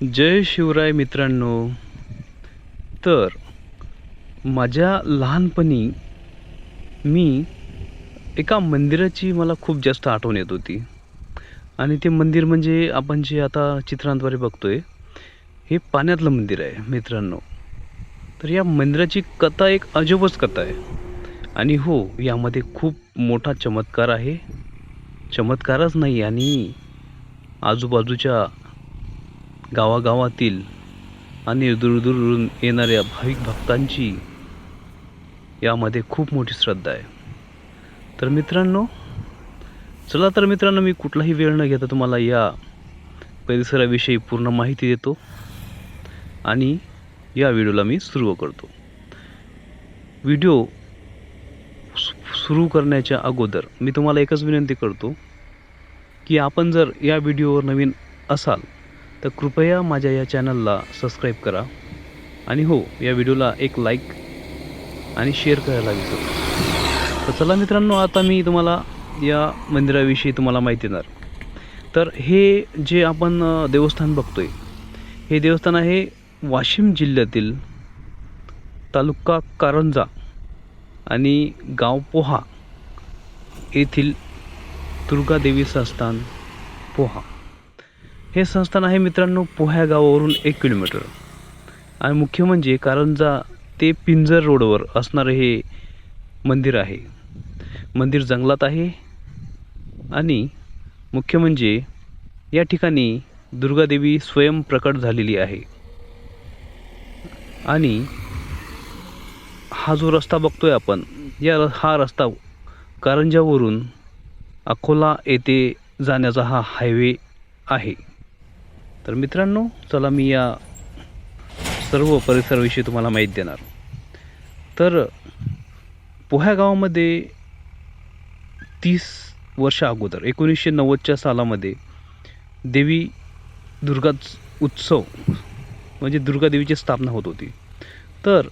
जय शिवराय मित्रांनो. तर माझ्या लहानपणी मी एका मंदिराची मला खूप जास्त आठवण येत होती. आणि ते मंदिर म्हणजे आपण जे आता चित्रांद्वारे बघतो आहे हे पाण्यातलं मंदिर आहे मित्रांनो. तर या मंदिराची कथा एक अजबच कथा आहे. आणि हो यामध्ये खूप मोठा चमत्कार आहे. चमत्कारच नाही आणि आजूबाजूच्या गावागावातील आणि दूरदूरून येणाऱ्या भाविक भक्तांची यामध्ये खूप मोठी श्रद्धा आहे. तर मित्रांनो चला तर मित्रांनो मी कुठलाही वेळ न घेता तुम्हाला या परिसराविषयी पूर्ण माहिती देतो आणि या व्हिडिओला मी सुरू करतो. व्हिडिओ सुरू करण्याच्या अगोदर मी तुम्हाला एकच विनंती करतो की आपण जर या व्हिडिओवर नवीन असाल तर कृपया माझ्या या चॅनलला सबस्क्राईब करा. आणि हो या व्हिडिओला एक लाईक आणि शेअर करायला विसरू तर चला मित्रांनो आता मी तुम्हाला या मंदिराविषयी तुम्हाला माहिती देणार. तर हे जे आपण देवस्थान बघतोय हे देवस्थान आहे वाशिम जिल्ह्यातील तालुका कारंजा आणि गाव पोहा येथील दुर्गादेवी संस्थान पोहा. हे संस्थान आहे मित्रांनो पोह्या गावावरून एक किलोमीटर. आणि मुख्य म्हणजे कारंजा ते पिंजर रोडवर असणारं हे मंदिर आहे. मंदिर जंगलात आहे. आणि मुख्य म्हणजे या ठिकाणी दुर्गादेवी स्वयं प्रकट झालेली आहे. आणि हा जो रस्ता बघतोय आपण या र- हा रस्ता कारंजावरून अकोला येथे जाण्याचा हा हायवे आहे. तर मित्रांनो चला मी या सर्व परिसराविषयी तुम्हाला माहिती देणार. तर पोह्या गावामध्ये तीस वर्षा अगोदर एकोणीसशे नव्वदच्या सालामध्ये देवी दुर्गा उत्सव म्हणजे दुर्गादेवीची स्थापना होत होती. तर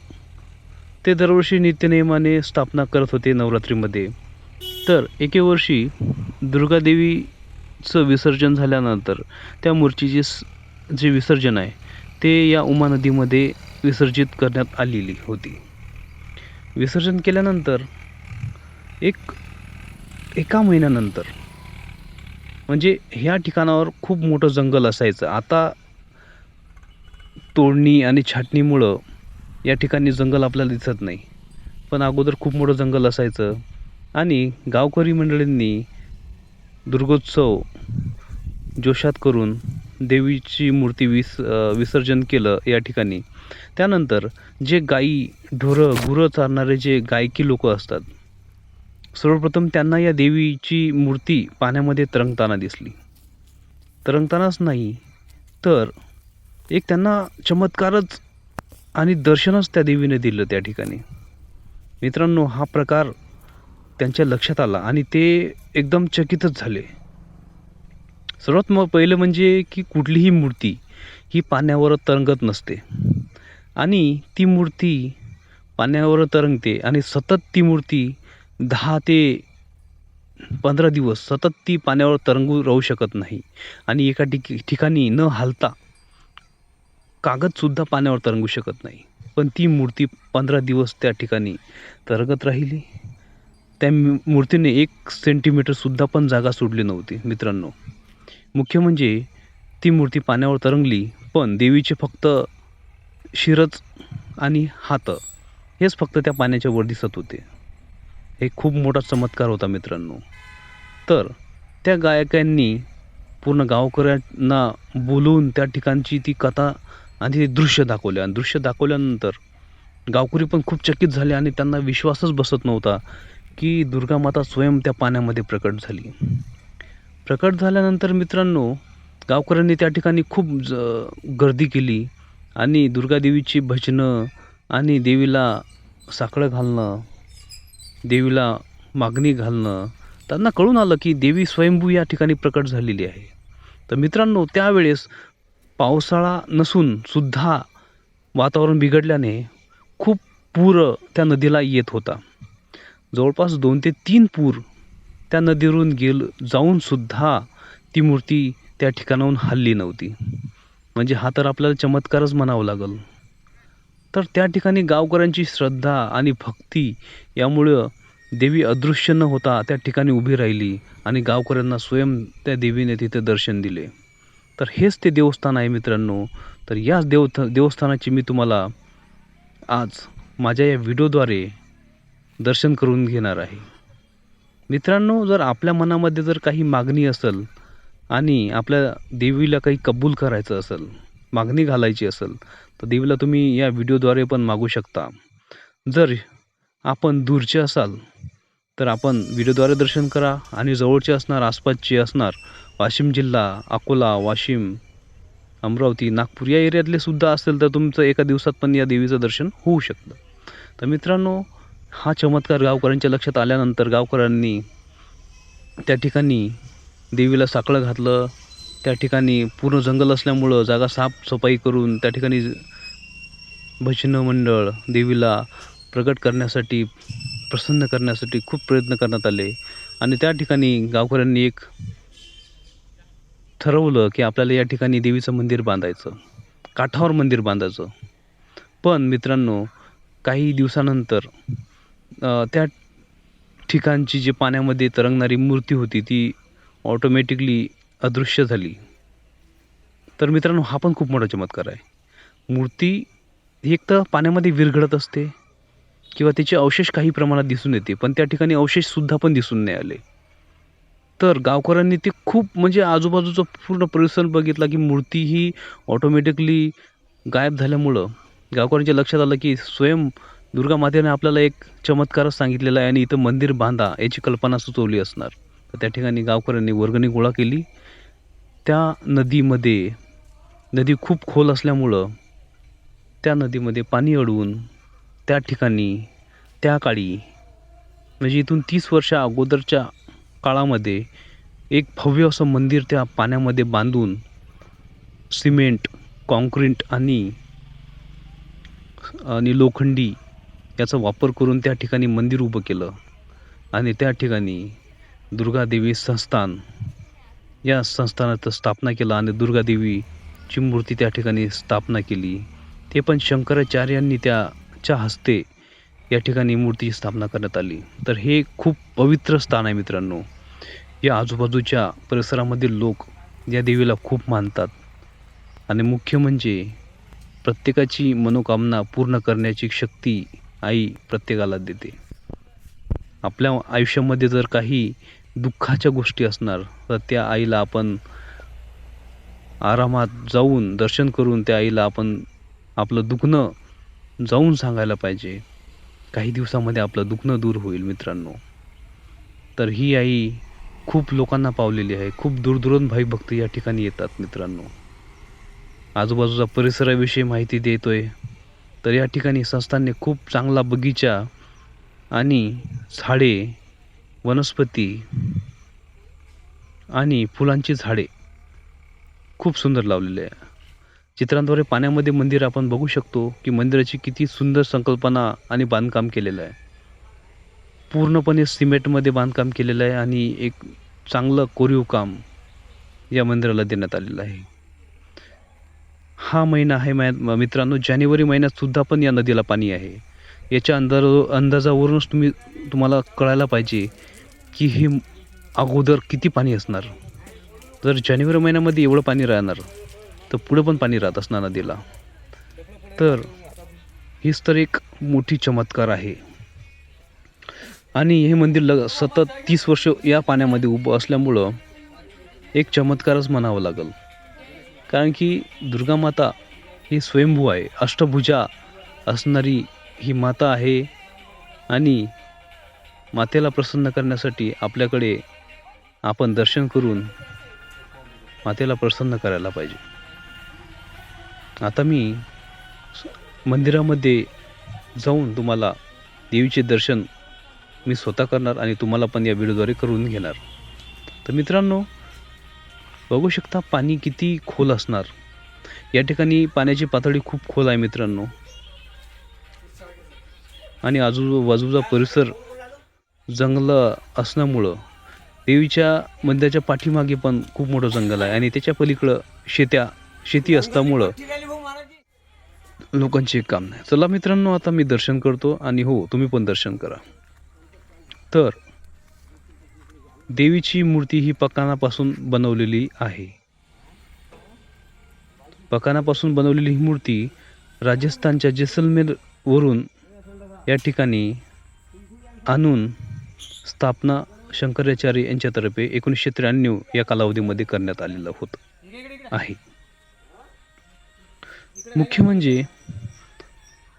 ते दरवर्षी नित्यनियमाने स्थापना करत होते नवरात्रीमध्ये. तर एके वर्षी दुर्गादेवीचं विसर्जन झाल्यानंतर त्या मूर्तीची स- जे विसर्जन आहे ते या उमा नदीमध्ये विसर्जित करण्यात आलेली होती. विसर्जन केल्यानंतर एक एका महिन्यानंतर म्हणजे ह्या ठिकाणावर खूप मोठं जंगल असायचं. आता तोडणी आणि छाटणीमुळं या ठिकाणी जंगल आपल्याला दिसत नाही. पण अगोदर खूप मोठं जंगल असायचं. आणि गावकरी मंडळींनी दुर्गोत्सव जोशात करून देवीची मूर्ती विस विसर्जन केलं या ठिकाणी. त्यानंतर जे गाई ढोरं गुरं चारणारे जे गायकी लोक असतात सर्वप्रथम त्यांना या देवीची मूर्ती पाण्यामध्ये तरंगताना दिसली. तरंगतानाच नाही तर एक त्यांना चमत्कारच आणि दर्शनच त्या देवीने दिलं त्या ठिकाणी. मित्रांनो हा प्रकार त्यांच्या लक्षात आला आणि ते एकदम चकितच झाले. सर्वात मग पहिलं म्हणजे की कुठलीही मूर्ती ही पाण्यावर तरंगत नसते. आणि ती मूर्ती पाण्यावर तरंगते आणि सतत ती मूर्ती दहा ते पंधरा दिवस सतत ती पाण्यावर तरंगू राहू शकत नाही. आणि एका ठिक ठिकाणी न हालता कागदसुद्धा पाण्यावर तरंगू शकत नाही. पण ती मूर्ती पंधरा दिवस त्या ठिकाणी तरंगत राहिली. त्या मूर्तीने एक सेंटीमीटरसुद्धा पण जागा सोडली नव्हती मित्रांनो. मुख्य म्हणजे ती मूर्ती पाण्यावर तरंगली पण देवीचे फक्त शिरच आणि हात हेच फक्त त्या पाण्याच्या वर दिसत होते. हे खूप मोठा चमत्कार होता मित्रांनो. तर त्या गायकांनी पूर्ण गावकऱ्यांना बोलवून त्या ठिकाणची ती कथा आणि ते दृश्य दाखवले. आणि दृश्य दाखवल्यानंतर गावकरी पण खूप चकित झाले आणि त्यांना विश्वासच बसत नव्हता की दुर्गामाता स्वयं त्या पाण्यामध्ये प्रकट झाली. प्रकट झाल्यानंतर मित्रांनो गावकऱ्यांनी त्या ठिकाणी खूप ज गर्दी केली आणि दुर्गादेवीची भजनं आणि देवीला साकडं घालणं देवीला मागणी घालणं त्यांना कळून आलं की देवी स्वयंभू या ठिकाणी प्रकट झालेली आहे. तर मित्रांनो त्यावेळेस पावसाळा नसून सुद्धा वातावरण बिघडल्याने खूप पूर त्या नदीला येत होता. जवळपास दोन ते तीन पूर त्या नदीवरून गेल जाऊनसुद्धा ती मूर्ती त्या ठिकाणाहून हलली नव्हती. म्हणजे हा तर आपल्याला चमत्कारच म्हणावं लागेल. तर त्या ठिकाणी गावकऱ्यांची श्रद्धा आणि भक्ती यामुळं देवी अदृश्य न होता त्या ठिकाणी उभी राहिली आणि गावकऱ्यांना स्वयं त्या देवीने तिथे दर्शन दिले. तर हेच ते देवस्थान आहे मित्रांनो. तर याच देव देवस्थानाची मी तुम्हाला आज माझ्या या व्हिडिओद्वारे दर्शन करून घेणार आहे. मित्रांनो जर आपल्या मनामध्ये जर काही मागणी असेल आणि आपल्या देवीला काही कबूल करायचं असेल मागणी घालायची असेल तर देवीला तुम्ही या व्हिडिओद्वारे पण मागू शकता. जर आपण दूरचे असाल तर आपण व्हिडिओद्वारे दर्शन करा आणि जवळचे असणार आसपासचे असणार वाशिम जिल्हा अकोला वाशिम अमरावती नागपूर या एरियातले सुद्धा असेल तर तुमचं एका दिवसात पण या देवीचं दर्शन होऊ शकतं. तर मित्रांनो हा चमत्कार गावकऱ्यांच्या लक्षात आल्यानंतर गावकऱ्यांनी त्या ठिकाणी देवीला साकडं घातलं त्या ठिकाणी पूर्ण जंगल असल्यामुळं जागा साफसफाई करून त्या ठिकाणी भजनं मंडळ देवीला प्रगट करण्यासाठी प्रसन्न करण्यासाठी खूप प्रयत्न करण्यात आले. आणि त्या ठिकाणी गावकऱ्यांनी एक ठरवलं की आपल्याला या ठिकाणी देवीचं मंदिर बांधायचं काठावर मंदिर बांधायचं. पण मित्रांनो काही दिवसानंतर त्या ठिकाणची जी पाण्यामध्ये तरंगणारी मूर्ती होती ती ऑटोमॅटिकली अदृश्य झाली. तर मित्रांनो हा पण खूप मोठा चमत्कार आहे. मूर्ती ही एक तर पाण्यामध्ये विरघळत असते किंवा तिचे अवशेष काही प्रमाणात दिसून येते पण त्या ठिकाणी अवशेषसुद्धा पण दिसून नाही आले. तर गावकऱ्यांनी ते खूप म्हणजे आजूबाजूचा पूर्ण परिसर बघितला की मूर्ती ही ऑटोमॅटिकली गायब झाल्यामुळं गावकऱ्यांच्या लक्षात आलं की स्वयं दुर्गा मातेने आपल्याला एक चमत्कारच सांगितलेला आहे आणि इथं मंदिर बांधा याची कल्पना सुचवली असणार. तर त्या ठिकाणी गावकऱ्यांनी वर्गणी गोळा केली. त्या नदीमध्ये नदी खूप खोल असल्यामुळं त्या नदीमध्ये पाणी अडवून त्या ठिकाणी त्या काळी म्हणजे इथून तीस वर्षा अगोदरच्या काळामध्ये एक भव्य असं मंदिर त्या पाण्यामध्ये बांधून सिमेंट कॉन्क्रीट आणि आणि लोखंडी याचा वापर करून त्या ठिकाणी मंदिर उभं केलं. आणि त्या ठिकाणी दुर्गादेवी संस्थान या संस्थानाचं स्थापना केलं आणि दुर्गादेवीची मूर्ती त्या ठिकाणी स्थापना केली. ते पण शंकराचार्यांनी त्याच्या हस्ते या ठिकाणी मूर्तीची स्थापना करण्यात आली. तर हे खूप पवित्र स्थान आहे मित्रांनो. या आजूबाजूच्या परिसरामधील लोक या देवीला खूप मानतात. आणि मुख्य म्हणजे प्रत्येकाची मनोकामना पूर्ण करण्याची शक्ती आई प्रत्येकाला देते. आपल्या आयुष्यामध्ये जर काही दुःखाच्या गोष्टी असणार तर त्या आईला आपण आरामात जाऊन दर्शन करून त्या आईला आपण आपलं दुखणं जाऊन सांगायला पाहिजे. काही दिवसामध्ये आपलं दुखणं दूर होईल मित्रांनो. तर ही आई खूप लोकांना पावलेली आहे. खूप दूरदूरून भाई भक्त या ठिकाणी येतात मित्रांनो. आजूबाजूचा परिसराविषयी माहिती देतोय. तर या ठिकाणी संस्थांनी खूप चांगला बगीचा आणि झाडे वनस्पती आणि फुलांची झाडे खूप सुंदर लावलेले आहे. चित्रांद्वारे पाण्यामध्ये मंदिर आपण बघू शकतो की मंदिराची किती सुंदर संकल्पना आणि बांधकाम केलेलं आहे. पूर्णपणे सिमेंटमध्ये बांधकाम केलेलं आहे आणि एक चांगलं कोरीव काम या मंदिराला देण्यात आलेलं आहे. हा महिना आहे मा मित्रांनो. जानेवारी महिन्यातसुद्धा पण या नदीला पाणी आहे. याच्या अंदाज अंदाजावरूनच तुम्ही तुम्हाला कळायला पाहिजे की हे अगोदर किती पाणी असणार. जर जानेवारी महिन्यामध्ये एवढं पाणी राहणार तर पुढं पण पाणी राहत असणार नदीला. तर हीच तर एक मोठी चमत्कार आहे. आणि हे मंदिर लग सतत तीस वर्ष या पाण्यामध्ये उभं असल्यामुळं एक चमत्कारच म्हणावं लागेल. कारण की दुर्गा माता ही स्वयंभू आहे अष्टभुजा असणारी ही माता आहे. आणि मातेला प्रसन्न करण्यासाठी आपल्याकडे आपण दर्शन करून मातेला प्रसन्न करायला पाहिजे. आता मी मंदिरामध्ये जाऊन तुम्हाला देवीचे दर्शन मी स्वतः करणार आणि तुम्हाला पण या व्हिडिओद्वारे करून घेणार. तर मित्रांनो बघू शकता पाणी किती खोल असणार. या ठिकाणी पाण्याची पातळी खूप खोल आहे मित्रांनो. आणि आजूबाजूचा परिसर जंगल असल्यामुळं देवीच्या मंदिराच्या पाठीमागे पण खूप मोठं जंगल आहे. आणि त्याच्या पलीकडं शेत्या शेती असल्यामुळं लोकांचे एक काम नाही. चला मित्रांनो आता मी दर्शन करतो. आणि हो तुम्ही पण दर्शन करा. तर देवीची मूर्ती ही पकानापासून बनवलेली आहे. पकानापासून बनवलेली ही मूर्ती राजस्थानच्या जैसलमेर वरून या ठिकाणी आणून स्थापना शंकराचार्य यांच्यातर्फे एकोणीसशे त्र्याण्णव या कालावधीमध्ये करण्यात आलेलं होत आहे. मुख्य म्हणजे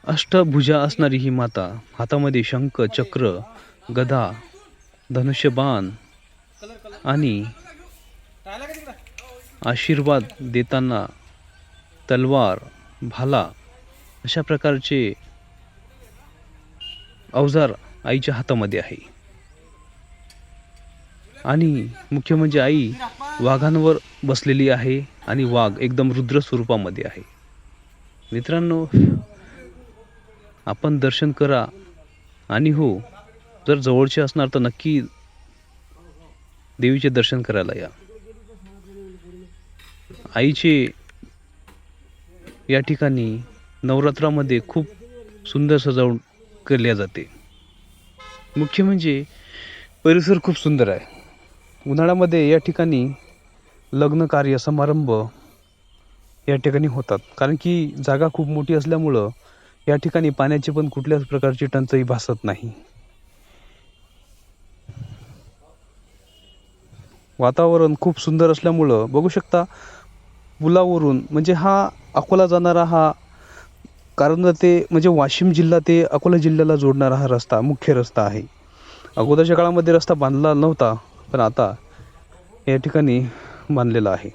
अष्टभुजा असणारी ही माता हातामध्ये शंख चक्र गदा धनुष्यबाण आणि आशीर्वाद देताना तलवार भाला अशा प्रकारचे अवजार आईच्या हातामध्ये आहे. आणि मुख्य म्हणजे आई वाघांवर बसलेली आहे आणि वाघ एकदम रुद्र स्वरूपामध्ये आहे. मित्रांनो आपण दर्शन करा. आणि हो जर जवळचे असणार तर नक्की देवीचे दर्शन करायला या. आईचे या ठिकाणी नवरात्रामध्ये खूप सुंदर सजावट केल्या जाते. मुख्य म्हणजे परिसर खूप सुंदर आहे. उन्हाळ्यामध्ये या ठिकाणी लग्न कार्य समारंभ या ठिकाणी होतात. कारण की जागा खूप मोठी असल्यामुळं या ठिकाणी पाण्याची पण कुठल्याच प्रकारची टंचाई भासत नाही. वातावरण खूप सुंदर असल्यामुळं बघू शकता पुलावरून म्हणजे हा अकोला जाणारा हा कारण ते म्हणजे वाशिम जिल्हा ते अकोला जिल्ह्याला जोडणारा हा रस्ता मुख्य रस्ता आहे. अगोदरच्या काळामध्ये रस्ता बांधला नव्हता पण आता या ठिकाणी बांधलेला आहे.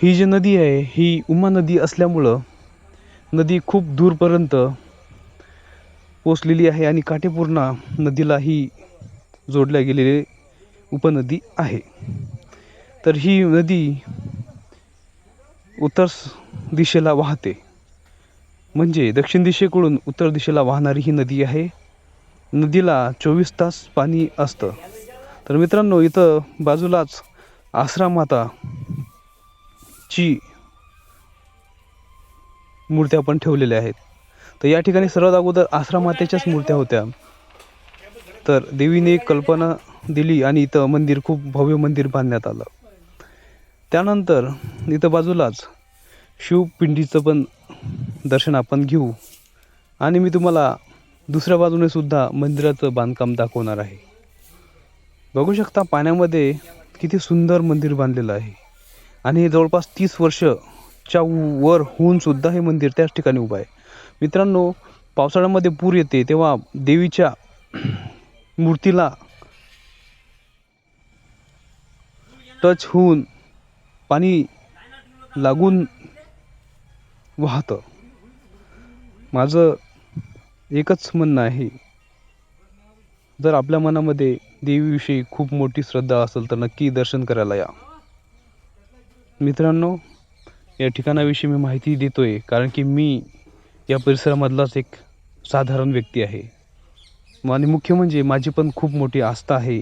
ही जी नदी आहे ही उमा नदी असल्यामुळं नदी खूप दूरपर्यंत पोचलेली आहे आणि काटेपूर्णा नदीला ही जोडल्या गेलेली उपनदी आहे. तर ही नदी उत्तर दिशेला वाहते. म्हणजे दक्षिण दिशेकडून उत्तर दिशेला वाहणारी ही नदी आहे. नदीला चोवीस तास पाणी असतं. तर मित्रांनो इथं बाजूलाच आसरा माता ची मूर्त्या पण ठेवलेल्या आहेत. तर या ठिकाणी सर्वात अगोदर आसरा मातेच्याच मूर्त्या होत्या. तर देवीने एक कल्पना दिली आणि इथं मंदिर खूप भव्य मंदिर बांधण्यात आलं. त्यानंतर इथं बाजूलाच शिवपिंडीचं पण दर्शन आपण घेऊ. आणि मी तुम्हाला दुसऱ्या बाजूने सुद्धा मंदिराचं बांधकाम दाखवणार आहे. बघू शकता पाण्यामध्ये किती सुंदर मंदिर बांधलेलं आहे. आणि हे जवळपास तीस वर्षच्या वर होऊन सुद्धा हे मंदिर त्याच ठिकाणी उभं आहे. मित्रांनो पावसाळ्यामध्ये पूर येते तेव्हा देवीच्या मूर्तीला टच होऊन पाणी लागून वाहतं. माझं एकच म्हणणं आहे जर आपल्या मनामध्ये देवीविषयी खूप मोठी श्रद्धा असेल तर नक्की दर्शन करायला या. मित्रांनो या ठिकाणाविषयी मी माहिती देतोय कारण की मी या परिसरामधलाच एक साधारण व्यक्ती आहे. आणि मुख्य म्हणजे माझी पण खूप मोठी आस्था आहे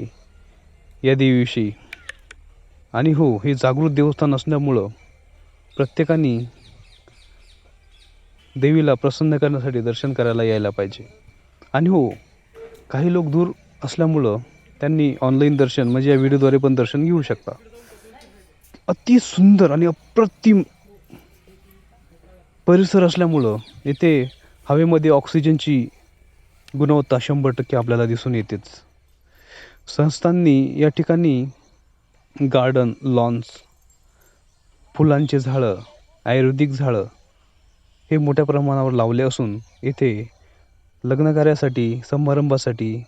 या देवीविषयी. आणि हो हे जागृत देवस्थान असल्यामुळं प्रत्येकाने देवीला प्रसन्न करण्यासाठी दर्शन करायला यायला पाहिजे. आणि हो काही लोक दूर असल्यामुळं त्यांनी ऑनलाईन दर्शन म्हणजे या व्हिडिओद्वारे पण दर्शन घेऊ शकता. अति सुंदर आणि अप्रतिम परिसर असल्यामुळं येथे हवेमध्ये ऑक्सिजनची गुणवत्ता शंभर टक्के आपल्याला दिसून येतेच. संस्थांनी या ठिकाणी गार्डन लॉन्स फुलांचे झाडं आयुर्वेदिक झाडं हे मोठ्या प्रमाणावर लावले असून येथे लग्नकार्यासाठी समारंभासाठी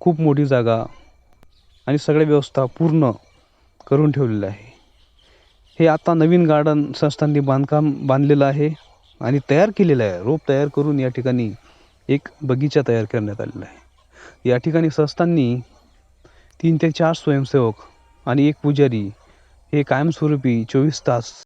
खूप मोठी जागा आणि सगळ्या व्यवस्था पूर्ण करून ठेवलेलं आहे. हे आता नवीन गार्डन संस्थांनी बांधकाम बांधलेलं आहे आणि तयार केलेलं आहे. रोप तयार करून या ठिकाणी एक बगीचा तयार करण्यात आलेला आहे. या ठिकाणी संस्थांनी तीन ते चार स्वयंसेवक आणि एक पुजारी हे कायमस्वरूपी चोवीस तास